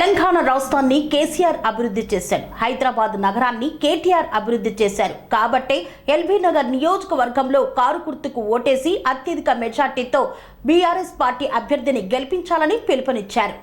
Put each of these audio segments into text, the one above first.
తెలంగాణ రాష్ట్రాన్ని కేసీఆర్ అభివృద్ధి చేశారు. హైదరాబాద్ నగరాన్ని కేటీఆర్ అభివృద్ధి చేశారు. కాబట్టే ఎల్బీ నగర్ నియోజకవర్గంలో కారు గుర్తుకు ఓటేసి అత్యధిక మెజార్టీతో బీఆర్ఎస్ పార్టీ అభ్యర్థిని గెలిపించాలని పిలుపునిచ్చారు.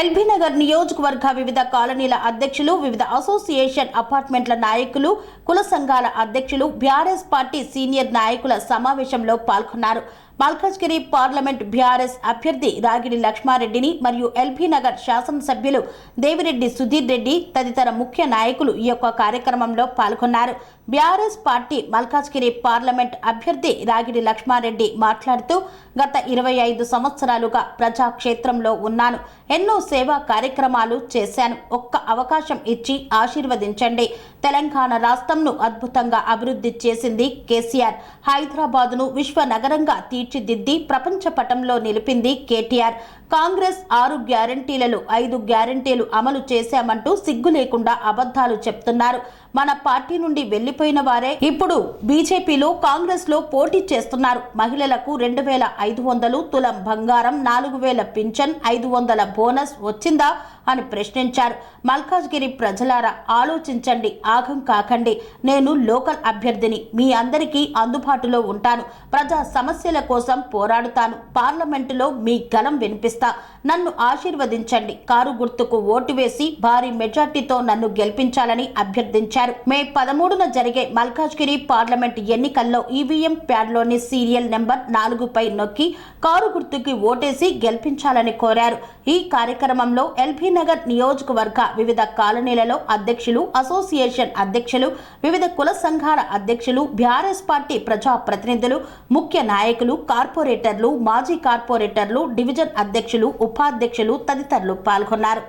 ఎల్బీ నగర్ నియోజకవర్గ వివిధ కాలనీల అధ్యక్షులు వివిధ అసోసియేషన్ అపార్ట్మెంట్ల నాయకులు కుల సంఘాల అధ్యక్షులు బీఆర్ఎస్ పార్టీ సీనియర్ నాయకుల సమావేశంలో పాల్గొన్నారు. మల్కాజ్గిరి పార్లమెంట్ బీఆర్ఎస్ అభ్యర్థి రాగిడి లక్ష్మారెడ్డిని మరియు ఎల్బీ నగర్ శాసనసభ్యులు దేవిరెడ్డి సుధీర్ రెడ్డి తదితర ముఖ్య నాయకులు ఈ యొక్క కార్యక్రమంలో పాల్గొన్నారు. బీఆర్ఎస్ పార్టీ మల్కాజ్గిరి పార్లమెంట్ అభ్యర్థి రాగిడి లక్ష్మారెడ్డి మాట్లాడుతూ గత ఇరవై ఐదు సంవత్సరాలుగా ప్రజాక్షేత్రంలో ఉన్నాను. ఎన్నో సేవా కార్యక్రమాలు చేశాను. ఒక్క అవకాశం ఇచ్చి ఆశీర్వదించండి. తెలంగాణ రాష్ట్రంను అద్భుతంగా అభివృద్ధి చేసింది కేసీఆర్. హైదరాబాద్ను విశ్వ నగరంగా తీర్చిదిద్ది ప్రపంచ పటంలో నిలిపింది కేటీఆర్. కాంగ్రెస్ ఆరు గ్యారంటీలలో ఐదు గ్యారంటీలు అమలు చేశామంటూ సిగ్గు లేకుండా అబద్ధాలు చెప్తున్నారు. మన పార్టీ నుండి వెళ్ళిపోయిన వారే ఇప్పుడు బీజేపీలో కాంగ్రెస్లో పోటీ చేస్తున్నారు. మహిళలకు రెండు వేల ఐదు వందలు తులం బంగారం నాలుగు వేల పింఛన్ ఐదు వందల బోనస్ వచ్చిందా? అని ప్రశ్నించారు. మల్కాజ్గిరి ప్రజలారా ఆలోచించండి ఆగం కాకండి. నేను లోకల్ అభ్యర్థిని మీ అందరికీ అందుబాటులో ఉంటాను. ప్రజా సమస్యల కోసం పోరాడుతాను. పార్లమెంటులో మీ గలం వినిపిస్తా. నన్ను ఆశీర్వదించండి. కారు గుర్తుకు ఓటు వేసి భారీ మెజార్టీతో నన్ను గెలిపించాలని అభ్యర్థించారు. మే పదమూడున జరిగే మల్కాజ్గిరి పార్లమెంట్ ఎన్నికల్లో ఈవీఎం ప్యాడ్లోని సీరియల్ నెంబర్ నాలుగుపై నొక్కి కారు గుర్తుకి ఓటేసి గెలిపించాలని కోరారు. ఈ కార్యక్రమంలో ఎల్బీ కరీంనగర్ నియోజకవర్గ వివిధ కాలనీలలో అధ్యక్షులు అసోసియేషన్ అధ్యక్షులు వివిధ కుల సంఘాల అధ్యక్షులు బీఆర్ఎస్ పార్టీ ప్రజా ప్రతినిధులు ముఖ్య నాయకులు కార్పొరేటర్లు మాజీ కార్పొరేటర్లు డివిజన్ అధ్యక్షులు ఉపాధ్యక్షులు తదితరులు పాల్గొన్నారు.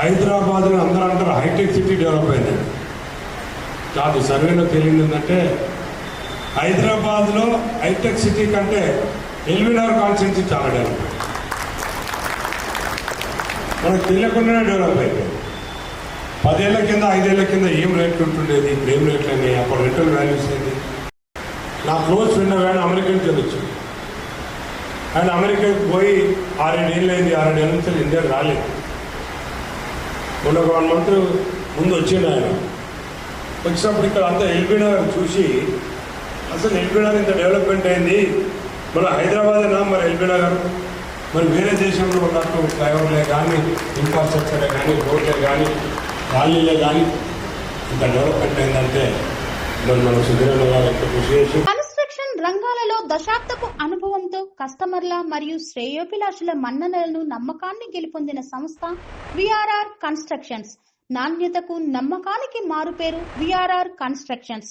హైదరాబాద్ అందరూ అంటారు హైటెక్ సిటీ డెవలప్ అయింది. కాదు సర్వేలో తేలింది ఏంటంటే హైదరాబాద్లో హైటెక్ సిటీ కంటే ఎల్వినార్ కాన్స్టిట్యూన్సీ చాలా డెవలప్ అయింది. మనకు తెలియకుండానే డెవలప్ అయిపోయింది. పదేళ్ళ కింద ఐదేళ్ళ కింద ఏం రేట్లు ఉంటుండేది? ఇప్పుడు ఏం రేట్లు అయినాయి అప్పుడు రెంటల్ వాల్యూస్ ఏంటి? నా క్లోజ్ ఫ్రెండ్ ఆయన అమెరికన్ నుంచి ఆయన అమెరికాకి పోయి ఆరేడేళ్ళు అయింది ఆరేడేళ్ళ నుంచి ఇండియాకి రాలేదు. మొన్న ఒక వన్ మంత్ ముందు వచ్చిండు ఆయన. వచ్చినప్పుడు ఇక్కడ అంతా ఎల్బీ నగర్ చూసి అసలు ఎల్బీ నగర్ ఇంత డెవలప్మెంట్ అయింది? మన హైదరాబాద్ అయినా మరి ఎల్బీ నగర్ మరి వేరే దేశంలో ఉన్నట్టు ఫ్లైఓవర్లే కానీ ఇన్ఫ్రాస్ట్రక్చరే కానీ రోడ్లే కానీ ఖాళీలే కానీ ఇంత డెవలప్మెంట్ అయిందంటే మరి మనం సుధీరంలో గారు కృషి చేసి కన్స్ట్రక్షన్ రంగాలలో దశాబ్దపు అనుభవంతో కస్టమర్ల మరియు శ్రేయోభిలాషుల మన్ననలను నమ్మకాన్ని గెలుపొందిన సంస్థ విఆర్ఆర్ కన్స్ట్రక్షన్స్. నాణ్యతకు నమ్మకానికి మారుపేరు VRR constructions.